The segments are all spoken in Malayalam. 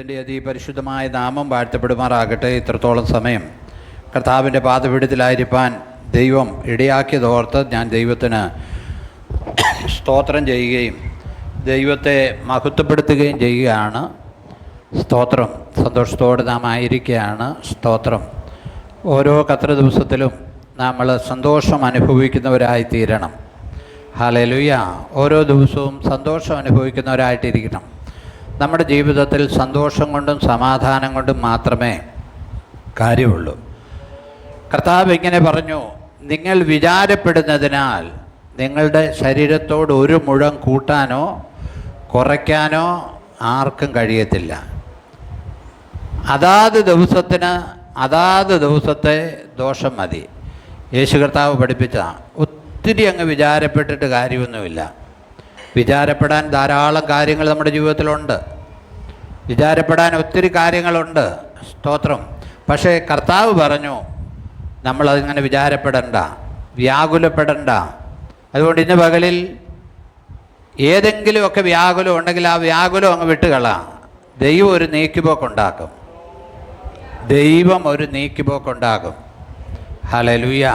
ദൈവത്തിന്റെ അതിപരിശുദ്ധമായ നാമം വാഴ്ത്തപ്പെടുമാറാകട്ടെ. ഇത്രത്തോളം സമയം കർത്താവിന്റെ പാതപീഠത്തിലായിരിക്കാൻ ദൈവം ഇടയാക്കിയതോർത്ത് ഞാൻ ദൈവത്തിന് സ്തോത്രം ചെയ്യുകയും ദൈവത്തെ മഹത്വപ്പെടുത്തുകയും ചെയ്യുകയാണ്. സ്തോത്രം. സന്തോഷത്തോടെ നാം ആയിരിക്കുകയാണ്. സ്തോത്രം. ഓരോ കത്ര ദിവസത്തിലും നമ്മൾ സന്തോഷം അനുഭവിക്കുന്നവരായി തീരണം ഹാലലുയ ഓരോ ദിവസവും സന്തോഷം അനുഭവിക്കുന്നവരായിട്ടിരിക്കണം. നമ്മുടെ ജീവിതത്തിൽ സന്തോഷം കൊണ്ടും സമാധാനം കൊണ്ടും മാത്രമേ കാര്യമുള്ളൂ. കർത്താവ് ഇങ്ങനെ പറഞ്ഞു നിങ്ങൾ വിചാരപ്പെടുന്നതിനാൽ നിങ്ങളുടെ ശരീരത്തോട് ഒരു മുഴം കൂട്ടാനോ കുറയ്ക്കാനോ ആർക്കും കഴിയത്തില്ല. അതാത് ദിവസത്തിന് അതാത് ദിവസത്തെ ദോഷം മതി. യേശു കർത്താവ് പഠിപ്പിച്ച ഒത്തിരി അങ്ങ് വിചാരപ്പെട്ടിട്ട് കാര്യമൊന്നുമില്ല. വിചാരപ്പെടാൻ ധാരാളം കാര്യങ്ങൾ നമ്മുടെ ജീവിതത്തിലുണ്ട്. വിചാരപ്പെടാൻ ഒത്തിരി കാര്യങ്ങളുണ്ട്. സ്തോത്രം. പക്ഷേ കർത്താവ് പറഞ്ഞു നമ്മളതിങ്ങനെ വിചാരപ്പെടണ്ട വ്യാകുലപ്പെടണ്ട. അതുകൊണ്ട് ഇന്ന് പകലിൽ ഏതെങ്കിലുമൊക്കെ വ്യാകുലം ഉണ്ടെങ്കിൽ ആ വ്യാകുലം അങ്ങ് വിട്ടുകളാം. ദൈവം ഒരു നീക്കിപ്പോക്കുണ്ടാക്കും ദൈവം ഒരു നീക്കിപ്പോക്കുണ്ടാകും ഹലലുയ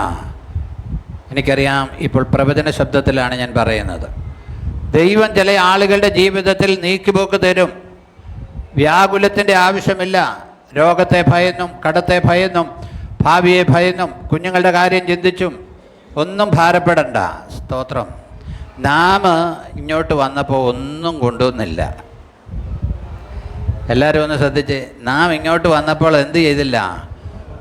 എനിക്കറിയാം ഇപ്പോൾ പ്രവചന ശബ്ദത്തിലാണ് ഞാൻ പറയുന്നത്. ദൈവം ചില ആളുകളുടെ ജീവിതത്തിൽ നീക്കിപ്പോക്ക് തരും. വ്യാകുലത്തിന്റെ ആവശ്യമില്ല. രോഗത്തെ ഭയന്നും കടത്തെ ഭയന്നും ഭാവിയെ ഭയന്നും കുഞ്ഞുങ്ങളുടെ കാര്യം ചിന്തിച്ചും ഒന്നും ഭാരപ്പെടണ്ട. സ്തോത്രം. നാം ഇങ്ങോട്ട് വന്നപ്പോൾ ഒന്നും കൊണ്ടുവന്നില്ല. എല്ലാവരും ഒന്ന് ശ്രദ്ധിച്ച്. നാം ഇങ്ങോട്ട് വന്നപ്പോൾ എന്ത് ചെയ്തില്ല?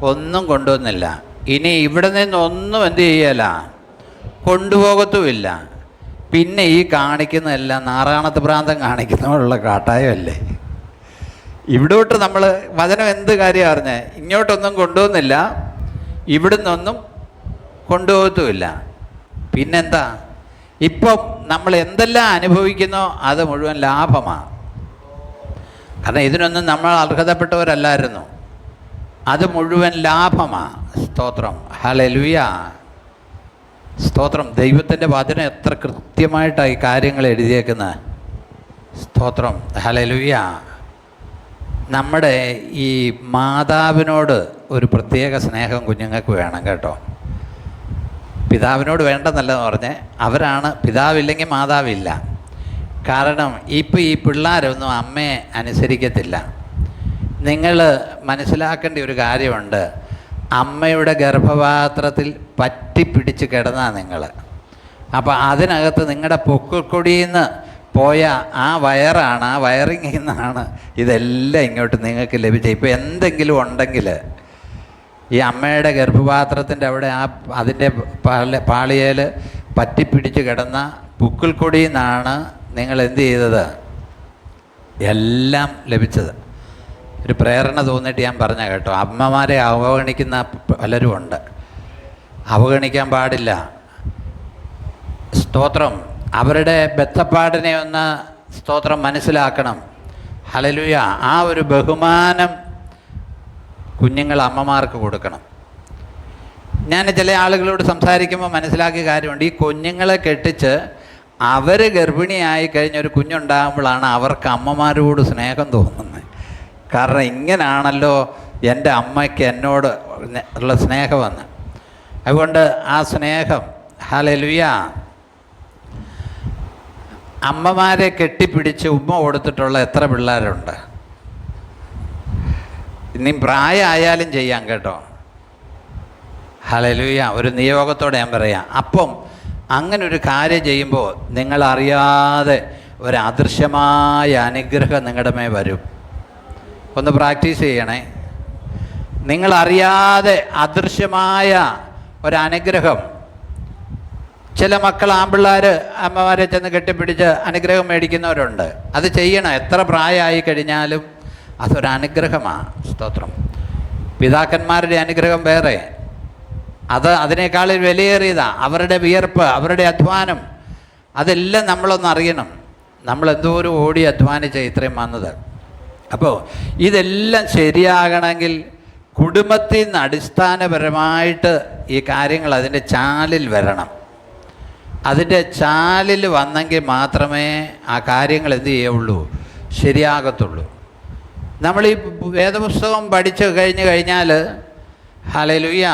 ഒന്നും കൊണ്ടുവന്നില്ല. ഇനി ഇവിടെ നിന്നൊന്നും എന്ത് ചെയ്യല? കൊണ്ടുപോകത്തുമില്ല. പിന്നെ ഈ കാണിക്കുന്നതെല്ലാം നാറാണത്ത് ഭ്രാന്തം കാണിക്കുന്നതിനുള്ള കാട്ടായമല്ലേ? ഇവിടോട്ട് നമ്മൾ വചനം എന്ത് കാര്യം അറിഞ്ഞേ? ഇങ്ങോട്ടൊന്നും കൊണ്ടുവന്നില്ല ഇവിടുന്നൊന്നും കൊണ്ടുപോകത്തുമില്ല. പിന്നെന്താ? ഇപ്പം നമ്മൾ എന്തെല്ലാം അനുഭവിക്കുന്നോ അത് മുഴുവൻ ലാഭമാണ്. കാരണം ഇതിനൊന്നും നമ്മൾ അർഹതപ്പെട്ടവരല്ലായിരുന്നു. അത് മുഴുവൻ ലാഭമാണ്. സ്തോത്രം. ഹലലുയ സ്തോത്രം. ദൈവത്തിന്റെ വചനം എത്ര കൃത്യമായിട്ടാണ് ഈ കാര്യങ്ങൾ എഴുതിയേക്കുന്നത്. സ്തോത്രം. ഹലലുയ നമ്മുടെ ഈ മാതാവിനോട് ഒരു പ്രത്യേക സ്നേഹം കുഞ്ഞുങ്ങൾക്ക് വേണം കേട്ടോ. പിതാവിനോട് വേണ്ടെന്നല്ലെന്ന് പറഞ്ഞ് അവരാണ് പിതാവില്ലെങ്കിൽ മാതാവില്ല. കാരണം ഇപ്പം ഈ പിള്ളേരൊന്നും അമ്മയെ അനുസരിക്കത്തില്ല. നിങ്ങൾ മനസ്സിലാക്കേണ്ട ഒരു കാര്യമുണ്ട്. അമ്മയുടെ ഗർഭപാത്രത്തിൽ പറ്റിപ്പിടിച്ച് കിടന്നാണ് നിങ്ങൾ അപ്പോൾ അതിനകത്ത് നിങ്ങളുടെ പൊക്കക്കൊടിയിൽ നിന്ന് പോയ ആ വയറാണ് ആ വയറിങ്ങിൽ നിന്നാണ് ഇതെല്ലാം ഇങ്ങോട്ട് നിങ്ങൾക്ക് ലഭിച്ചത്. ഇപ്പോൾ എന്തെങ്കിലും ഉണ്ടെങ്കിൽ ഈ അമ്മയുടെ ഗർഭപാത്രത്തിന്റെ അവിടെ ആ അതിന്റെ പാള പാളിയേൽ പറ്റിപ്പിടിച്ച് കിടന്ന പുക്കിൾക്കൊടിയിൽ നിന്നാണ് നിങ്ങൾ എന്ത് ചെയ്തത്? എല്ലാം ലഭിച്ചത്. ഒരു പ്രേരണ തോന്നിയിട്ട് ഞാൻ പറഞ്ഞ കേട്ടോ. അമ്മമാരെ അവഗണിക്കുന്ന പലരും ഉണ്ട്. അവഗണിക്കാൻ പാടില്ല. സ്തോത്രം. അവരുടെ ബെത്തപ്പാടിനെ ഒന്ന് സ്തോത്രം മനസ്സിലാക്കണം. ഹലലുയ ആ ഒരു ബഹുമാനം കുഞ്ഞുങ്ങൾ അമ്മമാർക്ക് കൊടുക്കണം. ഞാൻ ചില ആളുകളോട് സംസാരിക്കുമ്പോൾ മനസ്സിലാക്കിയ കാര്യമുണ്ട്. ഈ കുഞ്ഞുങ്ങളെ കെട്ടിച്ച് അവർ ഗർഭിണിയായി കഴിഞ്ഞ ഒരു കുഞ്ഞുണ്ടാകുമ്പോഴാണ് അവർക്ക് അമ്മമാരോട് സ്നേഹം തോന്നുന്നത്. കാരണം ഇങ്ങനാണല്ലോ എന്റെ അമ്മയ്ക്ക് എന്നോട് ഉള്ള സ്നേഹമെന്ന് അതുകൊണ്ട് ആ സ്നേഹം ഹലലുയ അമ്മമാരെ കെട്ടിപ്പിടിച്ച് ഉമ്മ കൊടുത്തിട്ടുള്ള എത്ര പിള്ളേരുണ്ട്? ഇനി പ്രായമായാലും ചെയ്യാം കേട്ടോ. ഹലലൂയ ഒരു നിയോഗത്തോടെ ഞാൻ പറയാം. അപ്പം അങ്ങനെ ഒരു കാര്യം ചെയ്യുമ്പോൾ നിങ്ങളറിയാതെ ഒരു അദൃശ്യമായ അനുഗ്രഹം നിങ്ങളുടെ മേ വരും. ഒന്ന് പ്രാക്ടീസ് ചെയ്യണേ. നിങ്ങളറിയാതെ അദൃശ്യമായ ഒരനുഗ്രഹം ചില മക്കൾ ആമ്പിള്ളേർ അമ്മമാരെ ചെന്ന് കെട്ടിപ്പിടിച്ച് അനുഗ്രഹം മേടിക്കുന്നവരുണ്ട്. അത് ചെയ്യണം. എത്ര പ്രായമായി കഴിഞ്ഞാലും അതൊരു അനുഗ്രഹമാണ്. സ്തോത്രം. പിതാക്കന്മാരുടെ അനുഗ്രഹം വേറെ. അത് അതിനേക്കാളിൽ വിലയേറിയതാണ് അവരുടെ വിയർപ്പ് അവരുടെ അധ്വാനം അതെല്ലാം നമ്മളൊന്ന് അറിയണം. നമ്മൾ എന്തോരം ഓടി അധ്വാനിച്ച ഇത്രയും വന്നത്. അപ്പോൾ ഇതെല്ലാം ശരിയാകണമെങ്കിൽ കുടുംബത്തിൽ നിന്ന് അടിസ്ഥാനപരമായിട്ട് ഈ കാര്യങ്ങൾ അതിന്റെ ചാലിൽ വരണം. അതിന്റെ ചാലിൽ വന്നെങ്കിൽ മാത്രമേ ആ കാര്യങ്ങൾ എന്ത് ചെയ്യുള്ളൂ ശരിയാകത്തുള്ളൂ. നമ്മൾ ഈ വേദപുസ്തകം പഠിച്ച് കഴിഞ്ഞ് കഴിഞ്ഞാൽ ഹലലുയ്യ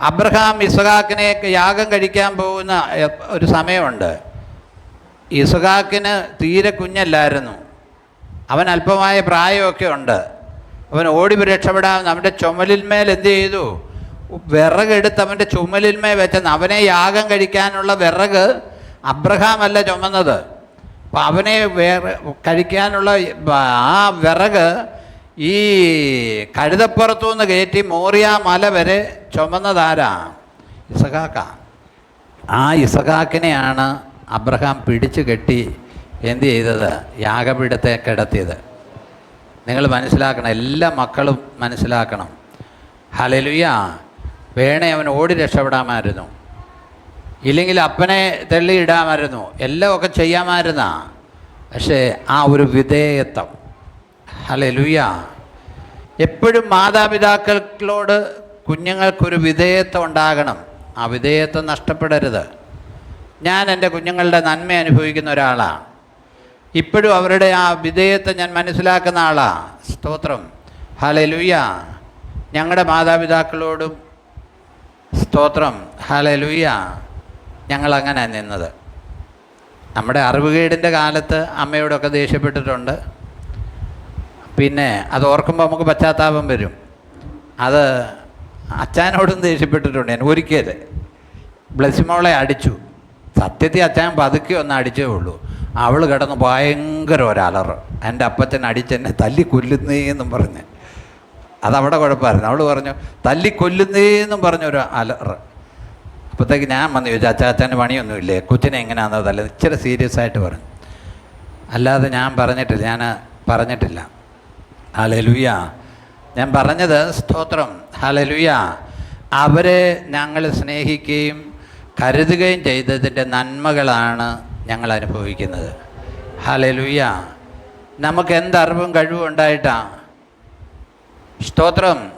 അബ്രഹാം ഇസഹാക്കിനെ യാഗം കഴിക്കാൻ പോകുന്ന ഒരു സമയമുണ്ട്. ഇസഹാക്കിന് തീരെ കുഞ്ഞല്ലായിരുന്നു. അവൻ അല്പമായ പ്രായമൊക്കെ ഉണ്ട്. അവൻ ഓടി രക്ഷപ്പെടാൻ അവന്റെ ചുമലിന്മേൽ എന്ത് ചെയ്തു? വിറകെടുത്ത് അവന്റെ ചുമലിന്മേ വെച്ചെന്ന് അവനെ യാഗം കഴിക്കാനുള്ള വിറക് അബ്രഹാം അല്ല ചുമന്നത്. അപ്പം അവനെ വേറെ കഴിക്കാനുള്ള ആ വിറക് ഈ കഴുതപ്പുറത്തു നിന്ന് കയറ്റി മോറിയ മല വരെ ചുമന്നതാരാ? ഇസഹാക്ക. ആ ഇസഹാക്കിനെയാണ് അബ്രഹാം പിടിച്ചു കെട്ടി എന്ത് ചെയ്തത്? യാഗപീഠത്തെ കിടത്തിയത്. നിങ്ങൾ മനസ്സിലാക്കണം എല്ലാ മക്കളും മനസ്സിലാക്കണം. ഹലലുയ വേണേ അവൻ ഓടി രക്ഷപ്പെടാമായിരുന്നു. ഇല്ലെങ്കിൽ അപ്പനെ തള്ളിയിടാമായിരുന്നു. എല്ലാം ഒക്കെ ചെയ്യാമായിരുന്ന. പക്ഷേ ആ ഒരു വിധേയത്വം. ഹലലുയ എപ്പോഴും മാതാപിതാക്കളോട് കുഞ്ഞുങ്ങൾക്കൊരു വിധേയത്വം ഉണ്ടാകണം. ആ വിധേയത്വം നഷ്ടപ്പെടരുത്. ഞാൻ എന്റെ കുഞ്ഞുങ്ങളുടെ നന്മ അനുഭവിക്കുന്ന ഒരാളാണ് ഇപ്പോഴും അവരുടെ ആ വിധേയത്വം ഞാൻ മനസ്സിലാക്കുന്ന ആളാണ് സ്തോത്രം. ഹലലുയ ഞങ്ങളുടെ മാതാപിതാക്കളോടും സ്തോത്രം. ഹലലുയ ഞങ്ങളങ്ങനെ നിന്നത്. നമ്മുടെ അറിവുകേടിന്റെ കാലത്ത് അമ്മയോടൊക്കെ ദേഷ്യപ്പെട്ടിട്ടുണ്ട്. പിന്നെ അത് ഓർക്കുമ്പോൾ നമുക്ക് പശ്ചാത്താപം വരും. അത് അച്ഛനോടും ദേഷ്യപ്പെട്ടിട്ടുണ്ട്. ഞാൻ ഒരിക്കൽ ബ്ലസ്സിമോളെ അടിച്ചു. സത്യത്തിൽ അച്ഛൻ പതുക്കെ ഒന്ന് അടിച്ചേ ഉള്ളൂ. അവൾ കിടന്ന് ഭയങ്കര ഒരലറ്. എന്റെ അപ്പച്ചൻ അടിച്ചെന്നെ തല്ലി കൊല്ലുന്നേന്നും പറഞ്ഞ്. അതവിടെ കുഴപ്പമായിരുന്നു അവൾ പറഞ്ഞു തല്ലി കൊല്ലുന്നേന്നും പറഞ്ഞൊരു അലറ് അപ്പോഴത്തേക്ക് ഞാൻ വന്ന് ചോദിച്ചു അച്ഛന് പണിയൊന്നുമില്ലേ? കൊച്ചിനെ എങ്ങനെയാണെന്നോ തല്ല ഇച്ചിരി സീരിയസ് ആയിട്ട് പറഞ്ഞു. അല്ലാതെ ഞാൻ പറഞ്ഞിട്ടില്ല ഞാൻ പറഞ്ഞിട്ടില്ല. ഹലലുയ ഞാൻ പറഞ്ഞത് സ്തോത്രം ഹലലുയ അവരെ ഞങ്ങൾ സ്നേഹിക്കുകയും കരുതുകയും ചെയ്തതിന്റെ നന്മകളാണ് ഞങ്ങൾ അനുഭവിക്കുന്നത്. ഹലലുയ നമുക്ക് എന്തറിവും കഴിവും ഉണ്ടായിട്ടാ? സ്തോത്രം.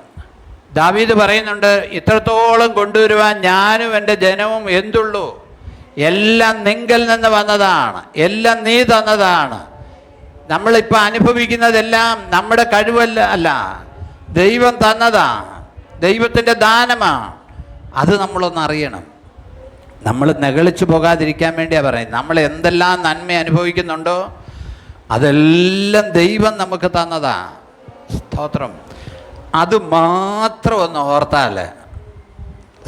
ദാവീദ് പറയുന്നുണ്ട് ഇത്രത്തോളം കൊണ്ടുവരുവാൻ ഞാനും എന്റെ ജനവും എന്തുള്ളൂ? എല്ലാം നിങ്കൽ നിന്ന് വന്നതാണ് എല്ലാം നീ തന്നതാണ്. നമ്മളിപ്പോൾ അനുഭവിക്കുന്നതെല്ലാം നമ്മുടെ കഴിവല്ല അല്ല ദൈവം തന്നതാ ദൈവത്തിന്റെ ദാനമാണ്. അത് നമ്മളൊന്ന് അറിയണം. നമ്മൾ നെകളിച്ചു പോകാതിരിക്കാൻ വേണ്ടിയാണ് പറയുന്നത്. നമ്മൾ എന്തെല്ലാം നന്മ അനുഭവിക്കുന്നുണ്ടോ അതെല്ലാം ദൈവം നമുക്ക് തന്നതാ സ്തോത്രം. അത് മാത്രം ഒന്ന് ഓർത്താൽ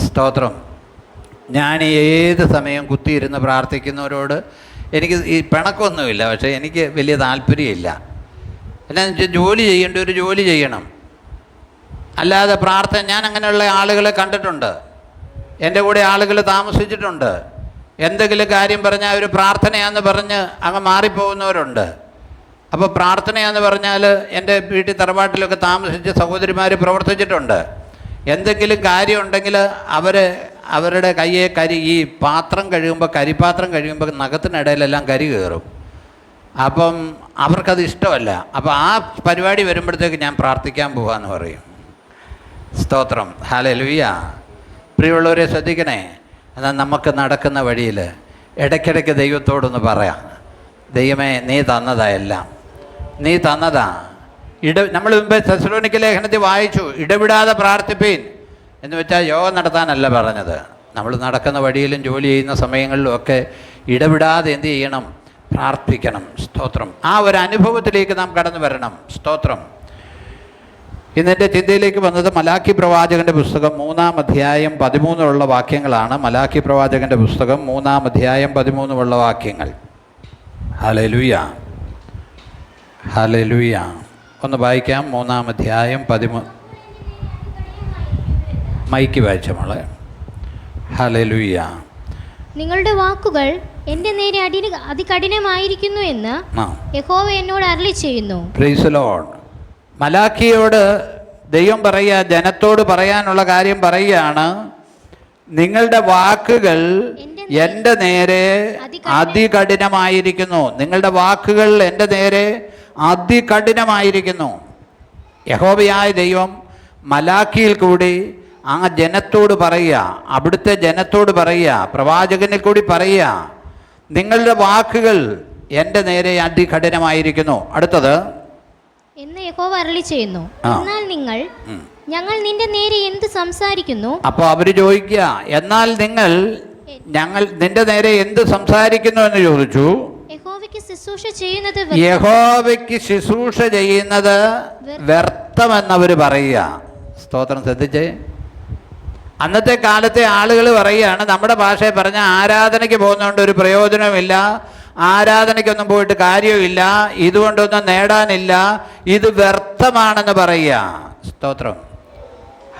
സ്തോത്രം. ഞാൻ ഏത് സമയം കുത്തിയിരുന്ന് പ്രാർത്ഥിക്കുന്നവരോട് എനിക്ക് ഈ പിണക്കൊന്നുമില്ല പക്ഷേ എനിക്ക് വലിയ താല്പര്യമില്ല. എന്നാന്ന് വെച്ചാൽ ജോലി ചെയ്യേണ്ട ഒരു ജോലി ചെയ്യണം. അല്ലാതെ പ്രാർത്ഥന ഞാൻ അങ്ങനെയുള്ള ആളുകളെ കണ്ടിട്ടുണ്ട്. എന്റെ കൂടെ ആളുകൾ താമസിച്ചിട്ടുണ്ട്. എന്തെങ്കിലും കാര്യം പറഞ്ഞാൽ ഒരു പ്രാർത്ഥനയാന്ന് പറഞ്ഞ് അങ്ങ് മാറിപ്പോകുന്നവരുണ്ട്. അപ്പോൾ പ്രാർത്ഥനയെന്ന് പറഞ്ഞാൽ എന്റെ വീട്ടിൽ തറവാട്ടിലൊക്കെ താമസിച്ച് സഹോദരിമാർ പ്രവർത്തിച്ചിട്ടുണ്ട്. എന്തെങ്കിലും കാര്യമുണ്ടെങ്കിൽ അവർ അവരുടെ കയ്യെ കരി ഈ പാത്രം കഴുകുമ്പോൾ കരിപാത്രം കഴിയുമ്പോൾ നഖത്തിനിടയിലെല്ലാം കരി കയറും അപ്പം അവർക്കത് ഇഷ്ടമല്ല. അപ്പോൾ ആ പരിപാടി വരുമ്പോഴത്തേക്ക് ഞാൻ പ്രാർത്ഥിക്കാൻ പോകാമെന്ന് പറയും. സ്തോത്രം. ഹാലലുവിയ പ്രിയമുള്ളവരെ ശ്രദ്ധിക്കണേ. എന്നാൽ നമുക്ക് നടക്കുന്ന വഴിയിൽ ഇടയ്ക്കിടയ്ക്ക് ദൈവത്തോടൊന്ന് പറയാം. ദൈവമേ നീ തന്നതാ എല്ലാം നീ തന്നതാ. ഇട നമ്മൾ മുമ്പേ തെസലോനിക്ക ലേഖനത്തിൽ വായിച്ചു ഇടവിടാതെ പ്രാർത്ഥിപ്പീൻ എന്ന് വെച്ചാൽ യോഗം നടത്താനല്ല പറഞ്ഞത്. നമ്മൾ നടക്കുന്ന വഴിയിലും ജോലി ചെയ്യുന്ന സമയങ്ങളിലും ഒക്കെ ഇടവിടാതെ എന്ത് ചെയ്യണം? പ്രാർത്ഥിക്കണം സ്തോത്രം. ആ ഒരു അനുഭവത്തിലേക്ക് നാം കടന്നു വരണം സ്തോത്രം. ഇന്നെന്റെ ചിന്തയിലേക്ക് വന്നത് മലാഖി പ്രവാചകന്റെ പുസ്തകം മൂന്നാം അധ്യായം പതിമൂന്നിലുള്ള വാക്യങ്ങളാണ്. മലാഖി പ്രവാചകന്റെ പുസ്തകം മൂന്നാം അധ്യായം പതിമൂന്നിലുള്ള വാക്യങ്ങൾ. ഹലലുയ ഹലലുയ ഒന്ന് വായിക്കാം. മൂന്നാം അധ്യായം പതിമൂ മൈക്ക് വായിച്ച മോളെ. ഹലലുയ നിങ്ങളുടെ വാക്കുകൾ എന്റെ നേരെ അടി അതികഠിനമായിരിക്കുന്നു എന്ന് യഹോവ എന്നോട് അരളി ചെയ്യുന്നു മലാഖിയോട് ദൈവം പറയുക ജനത്തോട് പറയാനുള്ള കാര്യം പറയുകയാണ് നിങ്ങളുടെ വാക്കുകൾ എന്റെ നേരെ അതികഠിനമായിരിക്കുന്നു. നിങ്ങളുടെ വാക്കുകൾ എന്റെ നേരെ അതികഠിനമായിരിക്കുന്നു. യഹോബയായ ദൈവം മലാഖിയിൽ കൂടി ആ ജനത്തോട് പറയുക. അവിടുത്തെ ജനത്തോട് പറയുക. പ്രവാചകനിൽ കൂടി പറയുക. നിങ്ങളുടെ വാക്കുകൾ എന്റെ നേരെ അതികഠിനമായിരിക്കുന്നു. അടുത്തത്. എന്ന് യഹോവ അരളി ചെയ്യുന്നു. എന്നാൽ നിങ്ങൾ ഞങ്ങൾ നിന്റെ നേരെ എന്ത് സംസാരിക്കുന്നു? അപ്പോൾ അവർ ചോദിക്കുക. എന്നാൽ നിങ്ങൾ ഞങ്ങൾ നിന്റെ നേരെ എന്ത് സംസാരിക്കുന്നു എന്ന് ചോദിച്ചു? യഹോവയ്ക്ക് ശുശ്രൂഷ ചെയ്യുന്നത് വ്യ- യഹോവയ്ക്ക് ശുശ്രൂഷ ചെയ്യുന്നത് വ്യർത്ഥമെന്നവർ പറയുക. സ്തോത്രം ശ്രദ്ധിച്ചേ. അന്നത്തെ കാലത്തെ ആളുകൾ പറയുകയാണ് നമ്മുടെ ഭാഷയെ പറഞ്ഞ ആരാധനയ്ക്ക് പോകുന്നതുകൊണ്ട് ഒരു പ്രയോജനവുമില്ല ആരാധനയ്ക്കൊന്നും പോയിട്ട് കാര്യമില്ല ഇതുകൊണ്ടൊന്നും നേടാനില്ല ഇത് വ്യർത്ഥമാണെന്ന് പറയുക. സ്തോത്രം.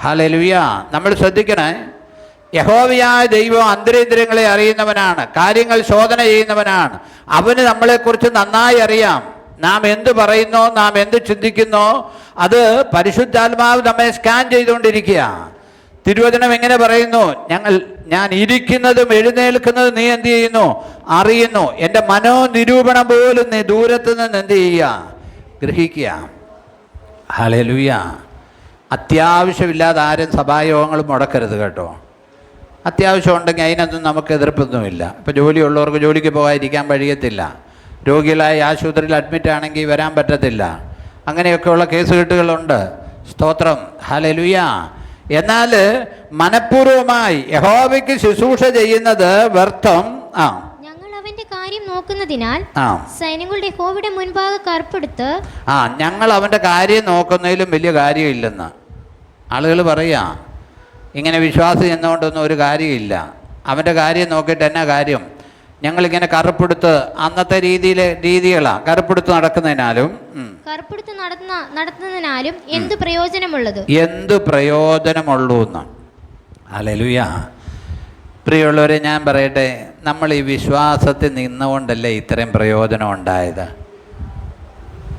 ഹലലുയ നമ്മൾ ശ്രദ്ധിക്കണേ യഹോവയായ ദൈവം അന്തരേന്ദ്രിയങ്ങളെ അറിയുന്നവനാണ് കാര്യങ്ങൾ ശോധന ചെയ്യുന്നവനാണ്. അവന് നമ്മളെക്കുറിച്ച് നന്നായി അറിയാം. നാം എന്ത് പറയുന്നോ നാം എന്ത് ചിന്തിക്കുന്നോ അത് പരിശുദ്ധാത്മാവ് നമ്മെ സ്കാൻ ചെയ്തുകൊണ്ടിരിക്കുക. തിരുവചനം എങ്ങനെ പറയുന്നു? ഞങ്ങൾ ഞാൻ ഇരിക്കുന്നതും എഴുന്നേൽക്കുന്നതും നീ എന്ത് ചെയ്യുന്നു? അറിയുന്നു. എന്റെ മനോനിരൂപണം പോലും നീ ദൂരത്ത് നിന്ന് എന്ത് ചെയ്യുക? ഗ്രഹിക്കുക. ഹലലുയ അത്യാവശ്യമില്ലാതെ ആരും സഭായോഗങ്ങൾ മുടക്കരുത് കേട്ടോ. അത്യാവശ്യം ഉണ്ടെങ്കിൽ അതിനൊന്നും നമുക്ക് എതിർപ്പൊന്നുമില്ല. ഇപ്പോൾ ജോലിയുള്ളവർക്ക് ജോലിക്ക് പോകാതിരിക്കാൻ കഴിയത്തില്ല. രോഗികളായി ആശുപത്രിയിൽ അഡ്മിറ്റ് ആണെങ്കിൽ വരാൻ പറ്റത്തില്ല. അങ്ങനെയൊക്കെയുള്ള കേസ് കെട്ടുകളുണ്ട് സ്തോത്രം. ഹലലുയ എന്നാൽ മനഃപൂർവമായി യഹോവയ്ക്ക് ശുശ്രൂഷ ചെയ്യുന്നത് വ്യർത്ഥം. ആ. ഞങ്ങൾ അവന്റെ കാര്യം നോക്കുന്നതിനാൽ ആ. സൈന്യങ്ങളുടെ യഹോവയുടെ മുൻപാകെ കറുപ്പെടുത്ത് ആ ഞങ്ങൾ അവന്റെ കാര്യം നോക്കുന്നതിലും വലിയ കാര്യമില്ലെന്ന്. ആളുകൾ പറയാ ഇങ്ങനെ വിശ്വാസം എന്നുകൊണ്ടൊന്നും ഒരു കാര്യമില്ല. അവന്റെ കാര്യം നോക്കിയിട്ട് എന്നാ കാര്യം? ഞങ്ങളിങ്ങനെ കറുപ്പെടുത്ത് അന്നത്തെ രീതിയിലെ രീതികളാണ് കറുപ്പെടുത്ത് നടക്കുന്നതിനാലും കറുപ്പെടുത്ത് നടത്തുന്ന നടത്തുന്നതിനാലും എന്ത് പ്രയോജനമുള്ളത്? എന്ത് പ്രയോജനമുള്ളൂ എന്ന്. അലലുയ പ്രിയമുള്ളവരെ ഞാൻ പറയട്ടെ നമ്മൾ ഈ വിശ്വാസത്തിൽ നിന്നുകൊണ്ടല്ലേ ഇത്രയും പ്രയോജനം ഉണ്ടായത്?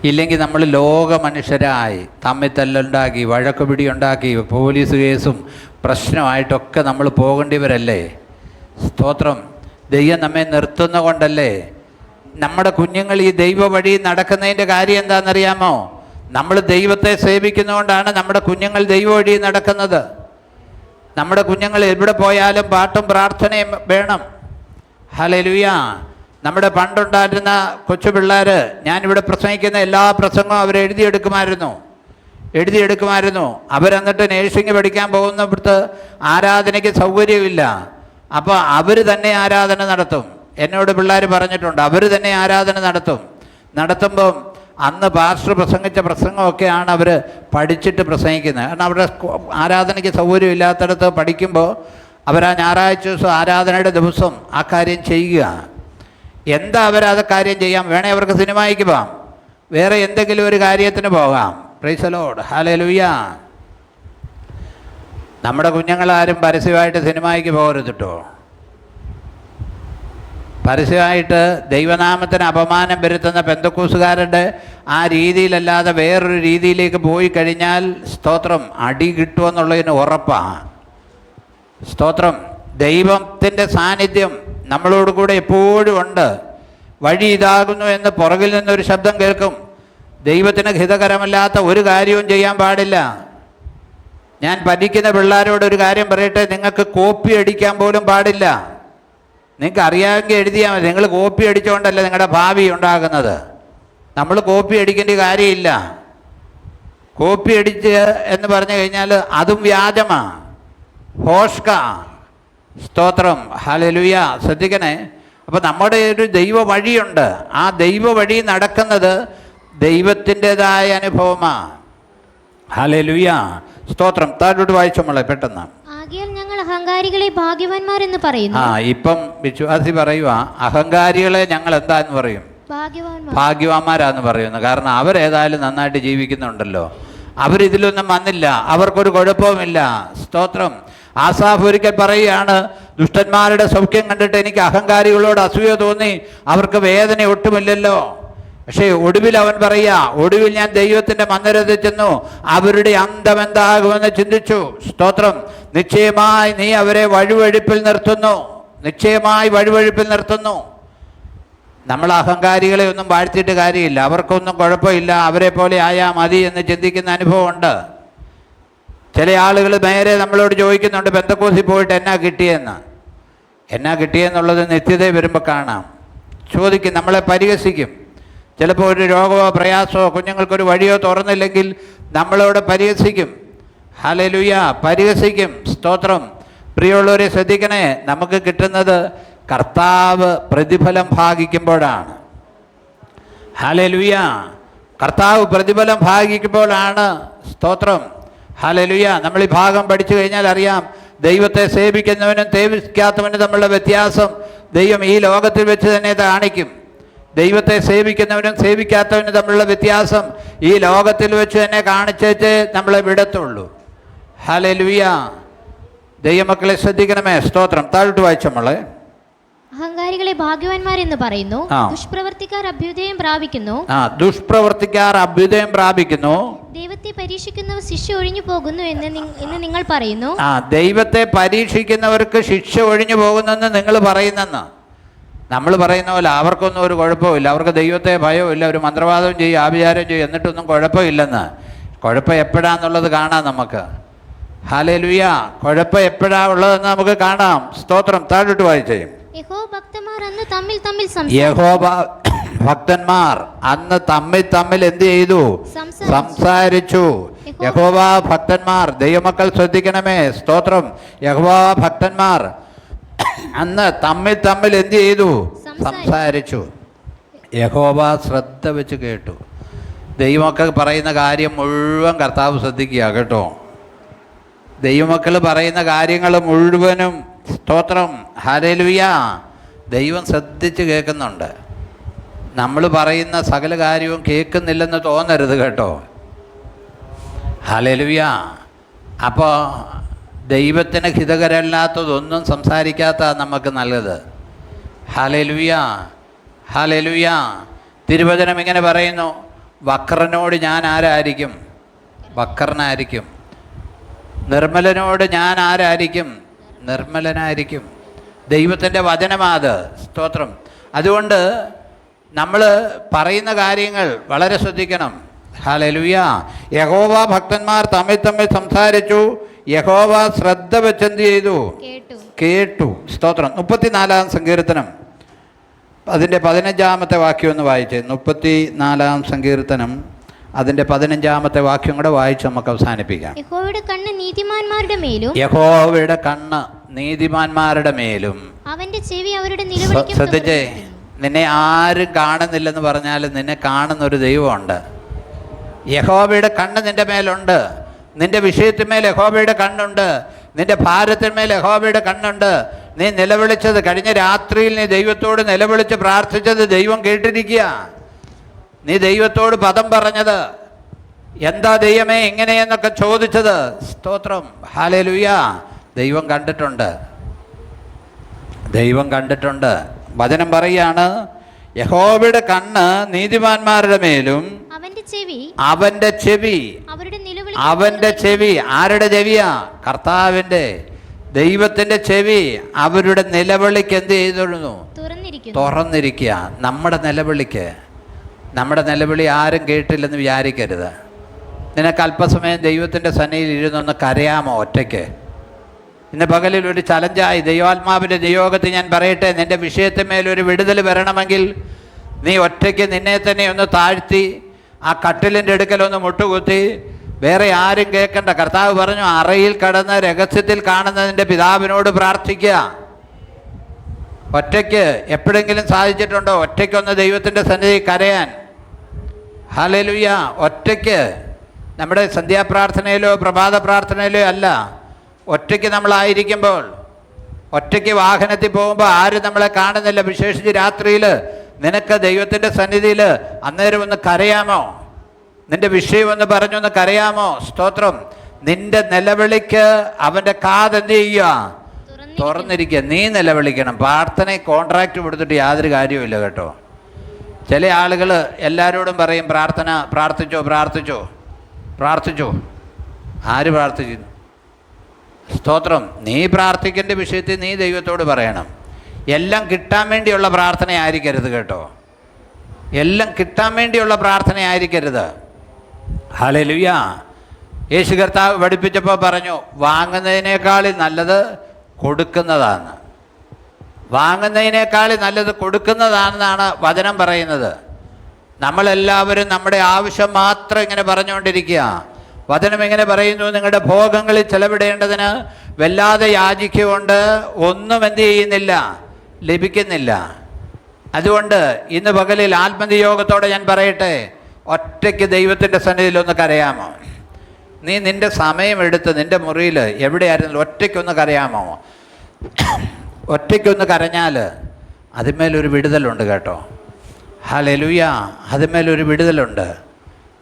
ഇല്ലെങ്കിൽ നമ്മൾ ലോക മനുഷ്യരായി തമ്മിൽ തല്ലുണ്ടാക്കി വഴക്ക് പിടിയുണ്ടാക്കി പോലീസ് കേസും പ്രശ്നമായിട്ടൊക്കെ നമ്മൾ പോകേണ്ടിവരല്ലേ സ്തോത്രം. ദൈവം നമ്മെ നിർത്തുന്ന കൊണ്ടല്ലേ? നമ്മുടെ കുഞ്ഞുങ്ങൾ ഈ ദൈവ വഴി നടക്കുന്നതിന്റെ കാര്യം എന്താണെന്നറിയാമോ? നമ്മൾ ദൈവത്തെ സേവിക്കുന്നതുകൊണ്ടാണ് നമ്മുടെ കുഞ്ഞുങ്ങൾ ദൈവ വഴി നടക്കുന്നത്. നമ്മുടെ കുഞ്ഞുങ്ങൾ എവിടെ പോയാലും പാട്ടും പ്രാർത്ഥനയും വേണം. ഹലലുയ നമ്മുടെ പണ്ടുണ്ടായിരുന്ന കൊച്ചു പിള്ളേർ ഞാനിവിടെ പ്രസംഗിക്കുന്ന എല്ലാ പ്രസംഗവും അവർ എഴുതിയെടുക്കുമായിരുന്നു എഴുതിയെടുക്കുമായിരുന്നു. അവരെന്നിട്ട് നേഴ്സിംഗ് പഠിക്കാൻ പോകുന്നിടത്ത് ആരാധനയ്ക്ക് സൗകര്യമില്ല. അപ്പോൾ അവർ തന്നെ ആരാധന നടത്തും. എന്നോട് പിള്ളേർ പറഞ്ഞിട്ടുണ്ട് അവർ തന്നെ ആരാധന നടത്തും. നടത്തുമ്പം അന്ന് പാസ്റ്റർ പ്രസംഗിച്ച പ്രസംഗമൊക്കെയാണ് അവർ പഠിച്ചിട്ട് പ്രസംഗിക്കുന്നത്. കാരണം അവരുടെ ആരാധനയ്ക്ക് സൗകര്യമില്ലാത്തടത്ത് പഠിക്കുമ്പോൾ അവർ ആ ഞായറാഴ്ച ദിവസം ആരാധനയുടെ ദിവസം ആ കാര്യം ചെയ്യുക. എന്താ അവരത് കാര്യം ചെയ്യാം? വേണേൽ അവർക്ക് സിനിമയ്ക്ക് പോകാം. വേറെ എന്തെങ്കിലും ഒരു കാര്യത്തിന് പോകാം. പ്രൈസലോഡ് ഹാലലുയ്യ നമ്മുടെ കുഞ്ഞുങ്ങളാരും പരസ്യമായിട്ട് സിനിമയ്ക്ക് പോകരുത് കേട്ടോ പരസ്യമായിട്ട് ദൈവനാമത്തിന് അപമാനം വരുത്തുന്ന പെന്തക്കൂസുകാരുടെ ആ രീതിയിലല്ലാതെ വേറൊരു രീതിയിലേക്ക് പോയി കഴിഞ്ഞാൽ സ്തോത്രം അടി കിട്ടുമെന്നുള്ളതിന് ഉറപ്പാണ് സ്തോത്രം. ദൈവത്തിന്റെ സാന്നിധ്യം നമ്മളോട് കൂടെ എപ്പോഴും ഉണ്ട്. വഴി ഇതാകുന്നു എന്ന് പുറകിൽ നിന്നൊരു ശബ്ദം കേൾക്കും. ദൈവത്തിന് ഹിതകരമല്ലാത്ത ഒരു കാര്യവും ചെയ്യാൻ പാടില്ല. ഞാൻ പഠിക്കുന്ന പിള്ളേരോട് ഒരു കാര്യം പറയട്ടെ നിങ്ങൾക്ക് കോപ്പി അടിക്കാൻ പോലും പാടില്ല. നിങ്ങൾക്ക് അറിയാമെങ്കിൽ എഴുതിയാൽ മതി. നിങ്ങൾ കോപ്പി അടിച്ചുകൊണ്ടല്ല നിങ്ങളുടെ ഭാവി ഉണ്ടാകുന്നത്. നമ്മൾ കോപ്പി അടിക്കേണ്ട കാര്യമില്ല. കോപ്പി അടിച്ച് എന്ന് പറഞ്ഞു കഴിഞ്ഞാൽ അതും വ്യാജമാണ് ഹോഷ്ക. സ്തോത്രം. ഹലലുയ ശ്രദ്ധിക്കണേ. അപ്പോൾ നമ്മുടെ ഒരു ദൈവ വഴിയുണ്ട് ആ ദൈവ വഴി നടക്കുന്നത് ദൈവത്തിന്റെതായ അനുഭവമാണ് ഹലലുയ സ്തോത്രം. താഴോട്ട് വായിച്ചു മോളെ പെട്ടെന്ന്. ആകയാൽ ഞങ്ങൾ അഹങ്കാരികളെ ഭാഗ്യവാന്മാരെന്ന് പറയുന്നു. ആ ഇപ്പം വിശ്വാസി പറയുക അഹങ്കാരികളെ ഞങ്ങൾ എന്താന്ന് പറയും? ഭാഗ്യവാന്മാർ. ഭാഗ്യവാന്മാരാന്ന് പറയുന്നു. കാരണം അവരേതായാലും നന്നായിട്ട് ജീവിക്കുന്നുണ്ടല്ലോ. അവരിതിലൊന്നും വന്നില്ല. അവർക്കൊരു കുഴപ്പവുമില്ല. സ്തോത്രം. ആസാഫ് ഒരിക്കൽ പറയുകയാണ് ദുഷ്ടന്മാരുടെ സൗഖ്യം കണ്ടിട്ട് എനിക്ക് അഹങ്കാരികളോട് അസൂയ തോന്നി. അവർക്ക് വേദന ഒട്ടുമില്ലല്ലോ. പക്ഷേ ഒടുവിൽ അവൻ പറയാ ഒടുവിൽ ഞാൻ ദൈവത്തിന്റെ മന്ദിരത്തിൽ ചെന്നു അവരുടെ അന്തം എന്താകുമെന്ന് ചിന്തിച്ചു. സ്തോത്രം. നിശ്ചയമായി നീ അവരെ വഴുവഴുപ്പിൽ നിർത്തുന്നു. നിശ്ചയമായി വഴുവഴുപ്പിൽ നിർത്തുന്നു. നമ്മൾ അഹങ്കാരികളെ ഒന്നും വാഴ്ത്തിയിട്ട് കാര്യമില്ല. അവർക്കൊന്നും കുഴപ്പമില്ല. അവരെ പോലെ ആയാൽ മതി എന്ന് ചിന്തിക്കുന്ന അനുഭവമുണ്ട്. ചില ആളുകൾ നേരെ നമ്മളോട് ചോദിക്കുന്നുണ്ട് ബന്ധക്കോസി പോയിട്ട് എന്നാ കിട്ടിയെന്ന്? എന്നാ കിട്ടിയെന്നുള്ളത് നിത്യത വരുമ്പോൾ കാണാം. ചോദിക്കും. നമ്മളെ പരിഹസിക്കും. ചിലപ്പോൾ ഒരു രോഗമോ പ്രയാസമോ കുഞ്ഞുങ്ങൾക്കൊരു വഴിയോ തുറന്നില്ലെങ്കിൽ നമ്മളോട് പരിഹസിക്കും. ഹലലുയ പരിഹസിക്കും. സ്തോത്രം. പ്രിയമുള്ളവരെ ശ്രദ്ധിക്കണേ നമുക്ക് കിട്ടുന്നത് കർത്താവ് പ്രതിഫലം ഭാഗിക്കുമ്പോഴാണ്. ഹലലുയ കർത്താവ് പ്രതിഫലം ഭാഗിക്കുമ്പോഴാണ് സ്തോത്രം. ഹലലുയ നമ്മൾ ഈ ഭാഗം പഠിച്ചു കഴിഞ്ഞാൽ അറിയാം ദൈവത്തെ സേവിക്കുന്നവനും സേവിക്കാത്തവനും തമ്മിലുള്ള വ്യത്യാസം ദൈവം ഈ ലോകത്തിൽ വെച്ച് തന്നെ കാണിക്കും. ദൈവത്തെ സേവിക്കുന്നവനും സേവിക്കാത്തവനും തമ്മിലുള്ള വ്യത്യാസം ഈ ലോകത്തിൽ വെച്ച് തന്നെ കാണിച്ചേച്ച് നമ്മളെ വിടത്തുള്ളൂ. ഹലലുയ ദൈവമക്കളെ ശ്രദ്ധിക്കണമേ. സ്തോത്രം. താഴ്ത്തു വായിച്ച നമ്മളെ അഹങ്കാരികളെ ഭാഗ്യവാന്മാരെന്ന് പറയുന്നു. ദുഷ്പ്രവർത്തിക്കാർ അഭ്യുദയം പ്രാപിക്കുന്നു. ആ ദുഷ്പ്രവർത്തിക്കാർ അഭ്യുദയം പ്രാപിക്കുന്നു. ദൈവത്തെ പരീക്ഷിക്കുന്നവർ ശിക്ഷ ഒഴിഞ്ഞു പോകുന്നു എന്ന് എന്ന് നിങ്ങൾ പറയുന്നു. ആ ദൈവത്തെ പരീക്ഷിക്കുന്നവർക്ക് ശിക്ഷ ഒഴിഞ്ഞു പോകുന്നെന്ന് നിങ്ങൾ പറയുന്നെന്ന്. നമ്മൾ പറയുന്ന പോലെ അവർക്കൊന്നും ഒരു കുഴപ്പമില്ല അവർക്ക് ദൈവത്തെ ഭയമില്ല ഒരു മന്ത്രവാദവും ചെയ്യും ആഭിചാരം ചെയ്യും എന്നിട്ടൊന്നും കുഴപ്പമില്ലെന്ന്. കുഴപ്പം എപ്പോഴാന്നുള്ളത് കാണാം നമുക്ക്. ഹാലലുയ കുഴപ്പം എപ്പോഴാ ഉള്ളതെന്ന് നമുക്ക് കാണാം. സ്തോത്രം താഴോട്ട് വായിച്ചേ യഹോ ഭക്തന്മാർ അന്ന് തമ്മിൽ തമ്മിൽ എന്ത് ചെയ്തു? സംസാരിച്ചു. സംസാരിച്ചു. യഹോവ ഭക്തന്മാർ ദൈവമക്കൾ ശ്രദ്ധിക്കണമേ. സ്തോത്രം. യഹോവ ഭക്തന്മാർ അന്ന് തമ്മിൽ തമ്മിൽ എന്ത് ചെയ്തു? സംസാരിച്ചു. യഹോബ യഹോവ ശ്രദ്ധ വെച്ച് കേട്ടു. ദൈവമക്കൾ പറയുന്ന കാര്യം മുഴുവൻ കർത്താവ് ശ്രദ്ധിക്കുക കേട്ടോ. ദൈവമക്കൾ പറയുന്ന കാര്യങ്ങൾ മുഴുവനും സ്തോത്രം. ഹരലുയ ദൈവം ശ്രദ്ധിച്ച് കേൾക്കുന്നുണ്ട്. നമ്മൾ പറയുന്ന സകല കാര്യവും കേൾക്കുന്നില്ലെന്ന് തോന്നരുത് കേട്ടോ. ഹലലുയ അപ്പോൾ ദൈവത്തിന് ഹിതകരമല്ലാത്തതൊന്നും സംസാരിക്കാത്ത നമുക്ക് നല്ലത്. ഹലലുയ ഹലലുയ തിരുവചനം ഇങ്ങനെ പറയുന്നു വക്രനോട് ഞാൻ ആരായിരിക്കും? വക്രനായിരിക്കും. നിർമ്മലനോട് ഞാൻ ആരായിരിക്കും? നിർമ്മലനായിരിക്കും. ദൈവത്തിന്റെ വചനമാത് സ്തോത്രം. അതുകൊണ്ട് നമ്മൾ പറയുന്ന കാര്യങ്ങൾ വളരെ ശ്രദ്ധിക്കണം. ഹാലലുയ യഹോവ ഭക്തന്മാർ തമ്മിൽ തമ്മിൽ സംസാരിച്ചു. യഹോവ ശ്രദ്ധ വെച്ചെന്ത് ചെയ്തു? കേട്ടു. സ്തോത്രം. മുപ്പത്തിനാലാം സങ്കീർത്തനം. അതിന്റെ പതിനഞ്ചാമത്തെ വാക്യം ഒന്ന് വായിച്ചേ. മുപ്പത്തി നാലാം സങ്കീർത്തനം. അതിന്റെ പതിനഞ്ചാമത്തെ വാക്യം കൂടെ വായിച്ച് നമുക്ക് അവസാനിപ്പിക്കാം. യഹോവയുടെ കണ്ണ് നീതിമാന്മാരുടെ മേലും യഹോവയുടെ കണ്ണ് നീതിമാന്മാരുടെ മേലും. അവന്റെ ചെവി അവരുടെ ശ്ര- ശ്രദ്ധിച്ചേ. നിന്നെ ആരും കാണുന്നില്ലെന്ന് പറഞ്ഞാൽ നിന്നെ കാണുന്ന ഒരു ദൈവമുണ്ട്. യഹോവയുടെ കണ്ണ് നിന്റെ മേലുണ്ട്. നിന്റെ വിഷയത്തിന്മേൽ യഹോവയുടെ കണ്ണുണ്ട്. നിന്റെ ഭാരത്തിന്മേൽ യഹോവയുടെ കണ്ണുണ്ട്. നീ നിലവിളിച്ചത് കഴിഞ്ഞ രാത്രിയിൽ നീ ദൈവത്തോട് നിലവിളിച്ച് പ്രാർത്ഥിച്ചത് ദൈവം കേട്ടിരിക്കുക. നീ ദൈവത്തോട് പദം പറഞ്ഞത് എന്താ ദൈവമേ എങ്ങനെയെന്നൊക്കെ ചോദിച്ചത്? സ്തോത്രം. ഹാലലുയ ദൈവം കണ്ടിട്ടുണ്ട്. ദൈവം കണ്ടിട്ടുണ്ട്. വചനം പറയാണ് യഹോവയുടെ കണ്ണ് നീതിമാന്മാരുടെ മേലും അവന്റെ ചെവി അവന്റെ ചെവി അവരുടെ അവന്റെ ചെവി ആരുടെ ചെവിയാ? കർത്താവിന്റെ. ദൈവത്തിന്റെ ചെവി അവരുടെ നിലവിളിക്ക് എന്ത് ചെയ്തിരുന്നു തുറന്നിരിക്കുക. നമ്മുടെ നിലവിളിക്ക്. നമ്മുടെ നിലവിളി ആരും കേട്ടില്ലെന്ന് വിചാരിക്കരുത്. നിനക്ക് അല്പസമയം ദൈവത്തിന്റെ സന്നിധിയിൽ ഇരുന്നൊന്ന് കരയാമോ ഒറ്റയ്ക്ക്? ഇന്ന് പകലിൽ ഒരു ചലഞ്ചായി ദൈവാത്മാവിന്റെ നിയോഗത്തിൽ ഞാൻ പറയട്ടെ നിന്റെ വിഷയത്തിന്മേൽ ഒരു വിടുതൽ വരണമെങ്കിൽ നീ ഒറ്റയ്ക്ക് നിന്നെ തന്നെ ഒന്ന് താഴ്ത്തി ആ കട്ടിലിന്റെ അടുക്കലൊന്ന് മുട്ടുകുത്തി വേറെ ആരും കേൾക്കണ്ട. കർത്താവ് പറഞ്ഞു അറയിൽ കടന്ന് രഹസ്യത്തിൽ കാണുന്നതിന്റെ പിതാവിനോട് പ്രാർത്ഥിക്കുക. ഒറ്റയ്ക്ക് എപ്പോഴെങ്കിലും സാധിച്ചിട്ടുണ്ടോ? ഒറ്റയ്ക്കൊന്ന് ദൈവത്തിന്റെ സന്നിധി കരയാൻ. ഹലലുയ്യ ഒറ്റയ്ക്ക് നമ്മുടെ സന്ധ്യാപ്രാർത്ഥനയിലോ പ്രഭാത പ്രാർത്ഥനയിലോ അല്ല. ഒറ്റയ്ക്ക് നമ്മളായിരിക്കുമ്പോൾ ഒറ്റയ്ക്ക് വാഹനത്തിൽ പോകുമ്പോൾ ആരും നമ്മളെ കാണുന്നില്ല. വിശേഷിച്ച് രാത്രിയിൽ നിനക്ക് ദൈവത്തിന്റെ സന്നിധിയിൽ അന്നേരം ഒന്ന് കരയാമോ? നിന്റെ വിഷയം ഒന്ന് പറഞ്ഞൊന്ന് കരയാമോ? സ്തോത്രം. നിന്റെ നിലവിളിക്ക് അവന്റെ കാതെന്ത് ചെയ്യുക? തുറന്നിരിക്കുക. നീ നിലവിളിക്കണം. പ്രാർത്ഥന കോൺട്രാക്റ്റ് കൊടുത്തിട്ട് യാതൊരു കാര്യവുമില്ല കേട്ടോ. ചില ആളുകൾ എല്ലാവരോടും പറയും പ്രാർത്ഥന പ്രാർത്ഥിച്ചോ പ്രാർത്ഥിച്ചോ പ്രാർത്ഥിച്ചോ. ആര് പ്രാർത്ഥിച്ചു സ്തോത്രം. നീ പ്രാർത്ഥിക്കേണ്ട വിഷയത്തിൽ നീ ദൈവത്തോട് പറയണം. എല്ലാം കിട്ടാൻ വേണ്ടിയുള്ള പ്രാർത്ഥന ആയിരിക്കരുത് കേട്ടോ. എല്ലാം കിട്ടാൻ വേണ്ടിയുള്ള പ്രാർത്ഥന ആയിരിക്കരുത് ഹലലുയ യേശു കർത്താവ് പഠിപ്പിച്ചപ്പോൾ പറഞ്ഞു വാങ്ങുന്നതിനേക്കാൾ നല്ലത് കൊടുക്കുന്നതാണ്. വാങ്ങുന്നതിനേക്കാൾ നല്ലത് കൊടുക്കുന്നതാണെന്നാണ് വചനം പറയുന്നത്. നമ്മളെല്ലാവരും നമ്മുടെ ആവശ്യം മാത്രം ഇങ്ങനെ പറഞ്ഞുകൊണ്ടിരിക്കുക. വചനം ഇങ്ങനെ പറയുന്നു? നിങ്ങളുടെ ഭോഗങ്ങളിൽ ചെലവിടേണ്ടതിന് വല്ലാതെ യാചിക്കുകൊണ്ട് ഒന്നും എന്ത് ചെയ്യുന്നില്ല ലഭിക്കുന്നില്ല. അതുകൊണ്ട് ഇന്ന് പകലിൽ ആത്മനിയോഗത്തോടെ ഞാൻ പറയട്ടെ. ഒറ്റയ്ക്ക് ദൈവത്തിന്റെ സന്നിധിയിൽ ഒന്ന് കരയാമോ? നീ നിന്റെ സമയമെടുത്ത് നിന്റെ മുറിയിൽ എവിടെയായിരുന്നു ഒറ്റയ്ക്കൊന്ന് കരയാമോ? ഒറ്റയ്ക്കൊന്ന് കരഞ്ഞാൽ അതിന്മേലൊരു വിടുതലുണ്ട് കേട്ടോ. ഹലലുയ അതിന്മേലൊരു വിടുതലുണ്ട്.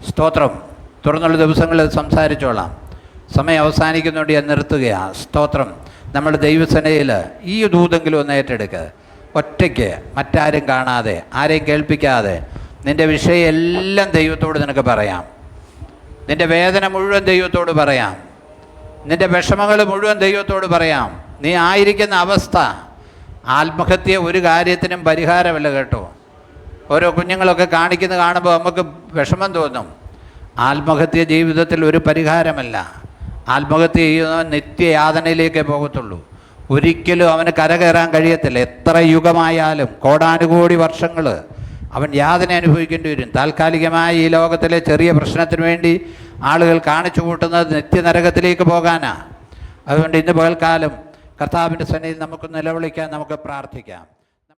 സ്തോത്രം. തുറന്നുള്ള ദിവസങ്ങളിൽ സംസാരിച്ചോളാം. സമയം അവസാനിക്കുന്നുണ്ട് ഞാൻ നിർത്തുകയാണ് സ്തോത്രം. നമ്മൾ ദൈവസേനയിൽ ഈ ദൂതെങ്കിലും ഒന്ന് ഏറ്റെടുക്കുക ഒറ്റയ്ക്ക് മറ്റാരും കാണാതെ ആരെയും കേൾപ്പിക്കാതെ നിന്റെ വിഷയം എല്ലാം ദൈവത്തോട് നിനക്ക് പറയാം. നിന്റെ വേദന മുഴുവൻ ദൈവത്തോട് പറയാം. നിന്റെ വിഷമങ്ങൾ മുഴുവൻ ദൈവത്തോട് പറയാം. നീ ആയിരിക്കുന്ന അവസ്ഥ ആത്മഹത്യ ഒരു കാര്യത്തിനും പരിഹാരമല്ല കേട്ടോ. ഓരോ കുഞ്ഞുങ്ങളൊക്കെ കാണിക്കുന്നത് കാണുമ്പോൾ നമുക്ക് വിഷമം തോന്നും. ആത്മഹത്യ ജീവിതത്തിൽ ഒരു പരിഹാരമല്ല. ആത്മഹത്യ ചെയ്യുന്നവൻ നിത്യയാതനയിലേക്കേ പോകത്തുള്ളൂ. ഒരിക്കലും അവന് കരകയറാൻ കഴിയത്തില്ല. എത്ര യുഗമായാലും കോടാനുകോടി വർഷങ്ങൾ അവൻ യാതന അനുഭവിക്കേണ്ടി വരും. താൽക്കാലികമായി ഈ ലോകത്തിലെ ചെറിയ പ്രശ്നത്തിന് വേണ്ടി ആളുകൾ കാണിച്ചു കൂട്ടുന്നത് നിത്യനരകത്തിലേക്ക് പോകാനാണ് അതുകൊണ്ട് ഇന്ന് പകൽക്കാലം കർത്താവിന്റെ സന്നിധി നമുക്ക് നിലവിളിക്കാം നമുക്ക് പ്രാർത്ഥിക്കാം.